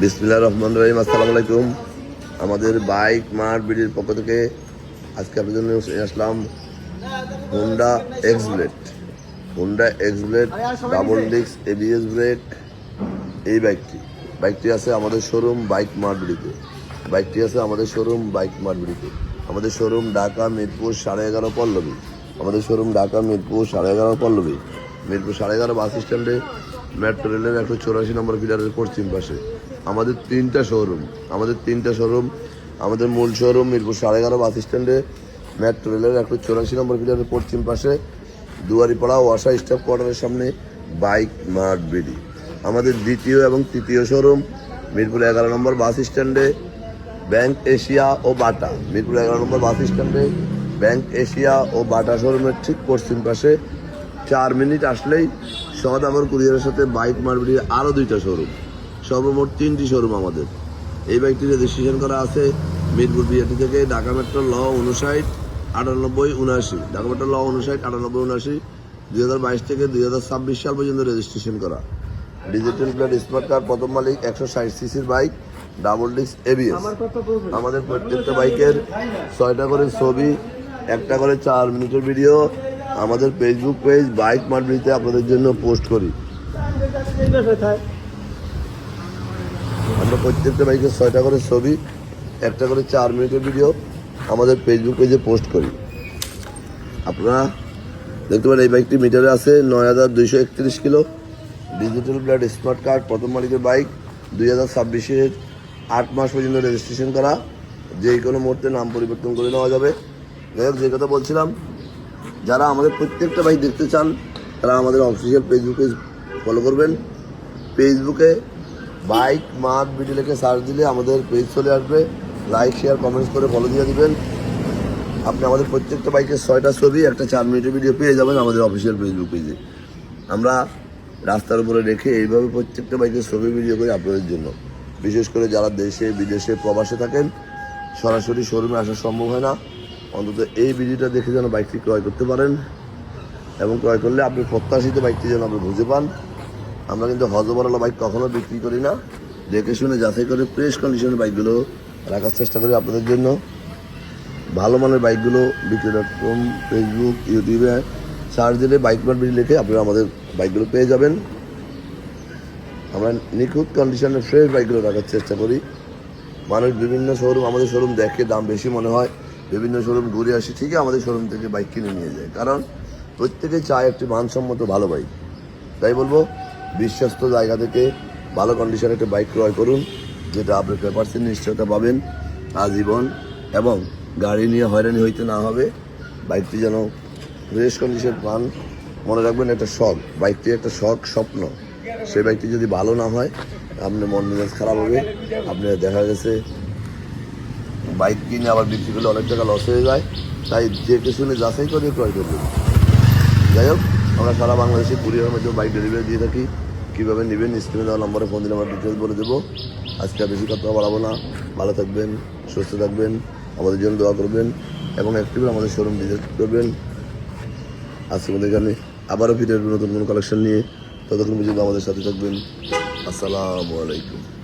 বিসমিল্লা রহমান রহিম, আসসালামু আলাইকুম। আমাদের বাইক মার বিডির পক্ষ থেকে আজকে আপনাদের জন্য নিয়ে আসলাম Honda X Blade Honda X Blade double disc ABS brake এই বাইকটি বাইকটি আছে আমাদের শোরুম বাইক মারবিড়িতে বাইকটি আছে আমাদের শোরুম বাইক মারবিড়িতে আমাদের শোরুম ঢাকা, মিরপুর সাড়ে এগারো পল্লবী। আমাদের শোরুম ঢাকা, মিরপুর সাড়ে এগারো পল্লবী। মিরপুর সাড়ে এগারো বাস স্ট্যান্ডে মেট্রো রেলের একশো চৌরাশি নম্বর ফিডারের পশ্চিম পাশে। আমাদের তিনটা শোরুম আমাদের তিনটা শোরুম আমাদের মূল শোরুম মিরপুর সাড়ে এগারো বাস স্ট্যান্ডে মেট্রো রেলের একশো চৌরাশি নম্বর ফিডারের পশ্চিম পাশে, দুয়ারিপাড়া ওয়াসা স্টাফ কোয়ার্টারের সামনে বাইক মার্ট বিডি। আমাদের দ্বিতীয় এবং তৃতীয় শোরুম মিরপুর এগারো নম্বর বাস স্ট্যান্ডে ব্যাংক এশিয়া ও বাটা। মিরপুর এগারো নম্বর বাস স্ট্যান্ডে ব্যাংক এশিয়া ও বাটা শোরুমের ঠিক পশ্চিম পাশে চার মিনিট আসলেই সদাগর কুরিয়ারের সাথে বাইক মার্বিডির আরও দুইটা শোরুম সর্বমোট তিনটি শোরুম আমাদের। এই বাইকটি রেজিস্ট্রেশন করা আছে মিরপুর বিআরটি থেকে ঢাকা মেট্রো ল উনষাট আটানব্বই উনআশি। ঢাকা মেট্রো ল উনষাট আটানব্বই উনআশি দুই হাজার বাইশ থেকে দুই হাজার ছাব্বিশ সাল পর্যন্ত রেজিস্ট্রেশন করা। ডিজিটাল প্লেট স্মার্ট কার্ড প্রথম মালিক একশো ষাট সিসির বাইক ডাবল ডিস্ক এবিএস আমাদের প্রত্যেকটা বাইকের ছয়টা করে ছবি একটা করে চার মিনিটের ভিডিও আমাদের ফেসবুক পেজ বাইক মার্বিতে আপনাদের জন্য পোস্ট করি। আমরা প্রত্যেকটা বাইকের ছয়টা করে ছবি, একটা করে চার মিনিটের ভিডিও আমাদের ফেসবুক পেজে পোস্ট করি। আপনারা দেখতে পারেন এই বাইকটি মিটারে আছে নয় হাজার দুইশো একত্রিশ kilo. Digital blood smart card প্রথম মালিকের বাইক দুই হাজার ছাব্বিশের আট মাস পর্যন্ত রেজিস্ট্রেশন করা। যে কোনো মুহূর্তে নাম পরিবর্তন করে নেওয়া যাবে। যাই হোক, যে কথা বলছিলাম যারা আমাদের প্রত্যেকটা বাইক দেখতে চান, তারা আমাদের অফিসিয়াল ফেসবুক ফলো করবেন। ফেসবুকে বাইক মাঠ ভিডিও লিখে সার্চ দিলে আমাদের পেজ চলে আসবে। লাইক শেয়ার কমেন্টস করে ফলো দিয়ে দিবেন। আপনি আমাদের প্রত্যেকটা বাইকের ছয়টা ছবি, একটা চার মিনিটের ভিডিও পেয়ে যাবেন আমাদের অফিসিয়াল ফেসবুক পেজে আমরা রাস্তার উপরে রেখে এইভাবে প্রত্যেকটা বাইকের ছবি ভিডিও করি আপনাদের জন্য। বিশেষ করে যারা দেশে, বিদেশে, প্রবাসে থাকেন, সরাসরি শোরুমে আসা সম্ভব হয় না। অন্তত এই ভিডিওটা দেখে যেন বাইকটি ক্রয় করতে পারেন এবং ক্রয় করলে আপনি প্রত্যাশিত বাইকটি যেন আপনি বুঝে পান। আমরা কিন্তু হজবরলা বাইক কখনো বিক্রি করি না। দেখে শুনে যাচাই করে ফ্রেশ কন্ডিশনের বাইকগুলো রাখার চেষ্টা করি আপনাদের জন্য। ভালো মানের বাইকগুলো বিক্রি ডট কম ফেসবুক ইউটিউবে সার্চ দিলে বাইক মার্কেট লিখে আপনারা আমাদের বাইকগুলো পেয়ে যাবেন। আমরা নিখুঁত কন্ডিশনের ফ্রেশ বাইকগুলো রাখার চেষ্টা করি। মানুষ বিভিন্ন শোরুম আমাদের শোরুম দেখে দাম বেশি মনে হয়। বিভিন্ন শোরুম ঘুরে আসি, ঠিকই আমাদের শোরুম থেকে বাইক কিনে নিয়ে যায়। কারণ প্রত্যেকে চায় একটি মানসম্মত ভালো বাইক তাই বলব, বিশ্বস্ত জায়গা থেকে ভালো কন্ডিশনে একটা বাইক ক্রয় করুন, যেটা আপনি পেপারসের নিশ্চয়তা পাবেন, আজীবন, এবং গাড়ি নিয়ে হয়রানি হইতে না হবে। বাইকটি যেন ফ্রেশ কন্ডিশন পান, মনে রাখবেন একটা শখ। বাইকটি একটা শখ, স্বপ্ন। সেই বাইকটি যদি ভালো না হয়, আপনার মন মেজাজ খারাপ হবে। আপনার দেখা গেছে বাইক কিনে আবার বিক্রি করলে অনেক টাকা লস হয়ে যায়। তাই দেখে শুনে যাচাই করে ক্রয় করবেন যাই হোক, আমরা সারা বাংলাদেশে কুরিয়ারের মধ্যে বাইক ডেলিভারি দিয়ে থাকি। কীভাবে নেবেন স্ক্রিনে দেওয়া নম্বরে ফোন দিলে আমরা ডিটেলস বলে দেবো। আজকে বেশি কথা বাড়াবো না। ভালো থাকবেন, সুস্থ থাকবেন, আমাদের জন্য দোয়া করবেন এবং একটিভ আমাদের শোরুম ভিজিট করবেন। আজকে আমাদের এখানে আবারও ফিরে আসব নতুন কোনো কালেকশন নিয়ে। ততক্ষণ পর্যন্ত আমাদের সাথে থাকবেন। আসসালামু আলাইকুম।